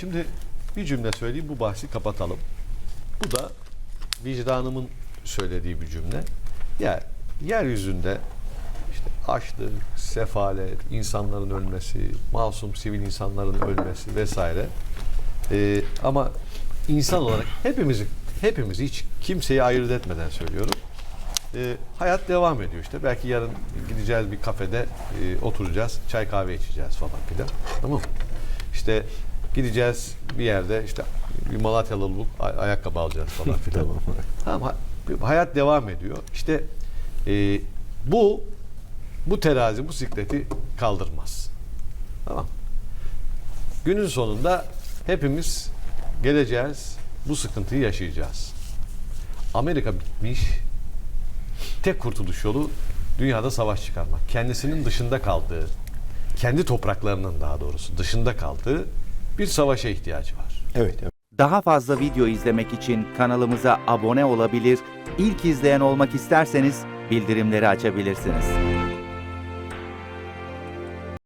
Şimdi bir cümle söyleyeyim bu bahsi kapatalım. Bu da vicdanımın söylediği bir cümle. Ya yeryüzünde işte açlık, sefalet, insanların ölmesi, masum sivil insanların ölmesi vesaire. Ee, ama insan olarak hepimizi hepimizi hiç kimseyi ayırt etmeden söylüyorum. Ee, hayat devam ediyor işte. Belki yarın gideceğiz bir kafede e, oturacağız, çay kahve içeceğiz falan filan. Tamam mı? İşte gideceğiz bir yerde işte bir Malatyalı bulup ay- ayakkabı alacağız falan filan. Tamam. Tamam. ha- bir hayat devam ediyor. İşte e, bu bu terazi bu sikleti kaldırmaz. Tamam. Günün sonunda hepimiz geleceğiz. Bu sıkıntıyı yaşayacağız. Amerika bitmiş. Tek kurtuluş yolu dünyada savaş çıkarmak. Kendisinin dışında kaldığı, kendi topraklarının daha doğrusu dışında kaldığı bir savaşa ihtiyacı var. Evet. evet. Daha fazla video izlemek için kanalımıza abone olabilir, ilk izleyen olmak isterseniz bildirimleri açabilirsiniz.